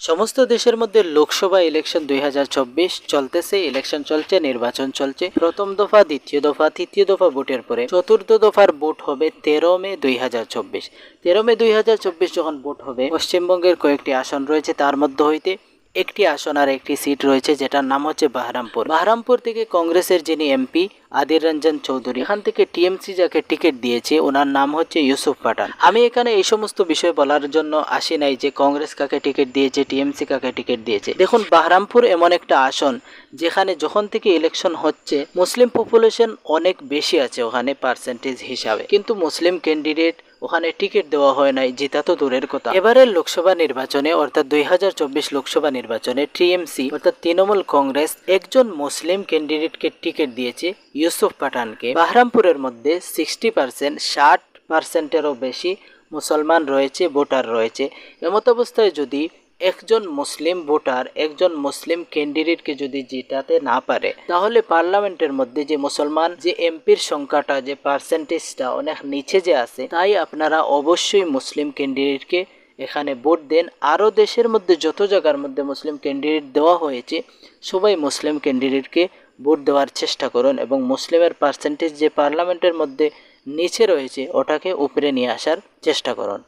সমস্ত দেশের মধ্যে লোকসভা ইলেকশন দুই হাজার চব্বিশ চলতেছে ইলেকশন চলছে, নির্বাচন চলছে। প্রথম দফা, দ্বিতীয় দফা, তৃতীয় দফা ভোটের পরে চতুর্থ দফার ভোট হবে তেরো মে দুই হাজার চব্বিশ। তেরো মে দুই হাজার চব্বিশ যখন ভোট হবে, পশ্চিমবঙ্গের কয়েকটি আসন রয়েছে তার মধ্যে হইতে একটি আসন আর একটি সিট রয়েছে, যেটার নাম হচ্ছে বাহরামপুর। বাহরামপুর থেকে কংগ্রেসের যিনি এমপি, আদির রঞ্জন চৌধুরী, এখান থেকে টিএমসি যাকে টিকিট দিয়েছে, ওনার নাম হচ্ছে ইউসুফ পাঠান। আমি এখানে এই সমস্ত বিষয় বলার জন্য আসি নাই যে কংগ্রেস কাকে টিকিট দিয়েছে, টিএমসি কাকে টিকিট দিয়েছে। দেখুন, বাহরামপুর এমন একটা আসন, যেখানে যখন থেকে ইলেকশন হচ্ছে, মুসলিম পপুলেশন অনেক বেশি আছে ওখানে পার্সেন্টেজ হিসাবে। কিন্তু মুসলিম ক্যান্ডিডেট ওখানে টিকিট দেওয়া হয় নাই জিতা তো দূরের কথা। এবারের লোকসভা নির্বাচনে, অর্থাৎ দুই হাজার চব্বিশ লোকসভা নির্বাচনে, টিএমসি, অর্থাৎ তৃণমূল কংগ্রেস, একজন মুসলিম ক্যান্ডিডেটকে টিকিট দিয়েছে ইউসুফ পাঠানকে। বাহরামপুরের মধ্যে সিক্সটি পার্সেন্ট ষাট পার্সেন্টেরও বেশি মুসলমান রয়েছে, ভোটার রয়েছে। এমত অবস্থায় যদি একজন মুসলিম ভোটার, একজন মুসলিম ক্যান্ডিডেটকে যদি জেতাতে না পারে, তাহলে পার্লামেন্টের মধ্যে যে মুসলমান, যে এমপির সংখ্যাটা, যে পার্সেন্টেজটা অনেক নিচে যে আছে, তাই আপনারা অবশ্যই মুসলিম ক্যান্ডিডেটকে এখানে ভোট দেন। আরও দেশের মধ্যে যত জায়গার মধ্যে মুসলিম ক্যান্ডিডেট দেওয়া হয়েছে, সবাই মুসলিম ক্যান্ডিডেটকে ভোট দেওয়ার চেষ্টা করুন এবং মুসলিমের পার্সেন্টেজ যে পার্লামেন্টের মধ্যে নিচে রয়েছে, ওটাকে উপরে নিয়ে আসার চেষ্টা করুন।